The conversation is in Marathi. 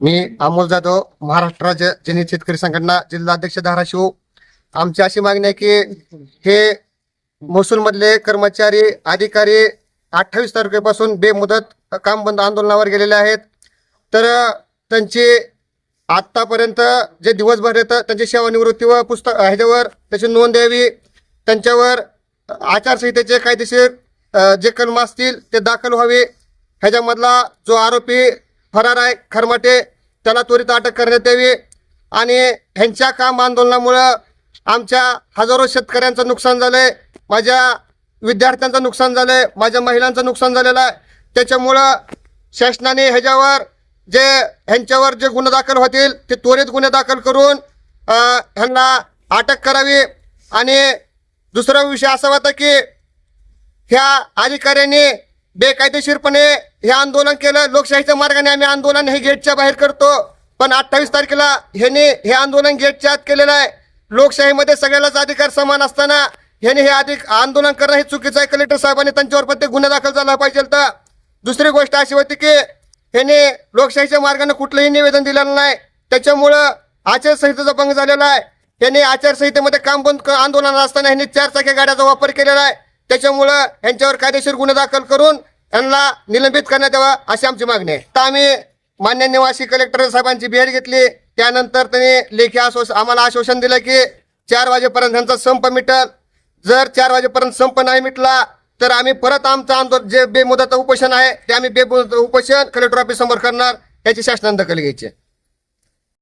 मी अमोल जाधव महाराष्ट्र राज्य चिनी शेतकरी संघटना जिल्हा अध्यक्ष धाराशिव. आमची अशी मागणी आहे की हे महसूल मधले कर्मचारी अधिकारी अठ्ठावीस तारखेपासून बेमुदत काम बंद आंदोलनावर गेलेले आहेत. तर त्यांची आत्तापर्यंत जे दिवसभर येतं त्यांची सेवानिवृत्ती व पुस्तक ह्याच्यावर त्याची नोंद द्यावी. त्यांच्यावर आचारसंहितेचे कायदेशीर जे कलम असतील ते दाखल व्हावे. ह्याच्यामधला जो आरोपी फरार आहे खरमाटे त्याला त्वरित अटक करण्यात यावी. आणि ह्यांच्या काम आंदोलनामुळं आमच्या हजारो शेतकऱ्यांचं नुकसान झालं आहे माझ्या विद्यार्थ्यांचं नुकसान झालं आहे माझ्या महिलांचं नुकसान झालेलं आहे. त्याच्यामुळं शासनाने ह्याच्यावर जे ह्यांच्यावर जे गुन्हे दाखल होतील ते त्वरित गुन्हे दाखल करून ह्यांना अटक करावी. आणि दुसरा विषय असा होता की ह्या अधिकाऱ्यांनी बेकायदेशीरपणे हे आंदोलन केलं. लोकशाहीच्या मार्गाने आम्ही आंदोलन हे गेटच्या बाहेर करतो. पण अठ्ठावीस तारखेला ह्याने हे आंदोलन गेटच्या आत केलेलं आहे. लोकशाहीमध्ये सगळ्यालाच अधिकार समान असताना ह्याने हे अधिक आंदोलन करणं हे चुकीचं आहे. कलेक्टर साहेबांनी त्यांच्यावर प्रत्येक गुन्हा दाखल झाला पाहिजे तर. दुसरी गोष्ट अशी होती की ह्याने लोकशाहीच्या मार्गाने कुठलंही निवेदन दिलेलं नाही. त्याच्यामुळं आचारसंहितेचा भंग झालेला आहे. यांनी आचारसंहितेमध्ये काम बंद आंदोलन असताना यांनी चार चाकी गाड्याचा वापर केलेला आहे. त्याच्यामुळं यांच्यावर कायदेशीर गुन्हे दाखल करून यांना निलंबित करण्यात यावा अशी आमची मागणी आहे. तर आम्ही मान्य निवासी कलेक्टर साहेबांची भेट घेतली. त्यानंतर त्यांनी लेखी आश्वास आम्हाला आश्वासन दिलं की चार वाजेपर्यंत त्यांचा संप मिटल. जर चार वाजेपर्यंत संप नाही मिटला तर आम्ही परत आमचं आंदोलन जे बेमुदत उपोषण आहे ते आम्ही बेमुदत उपोषण कलेक्टर ऑफिस समोर करणार याची शासनाने दखल घ्यायची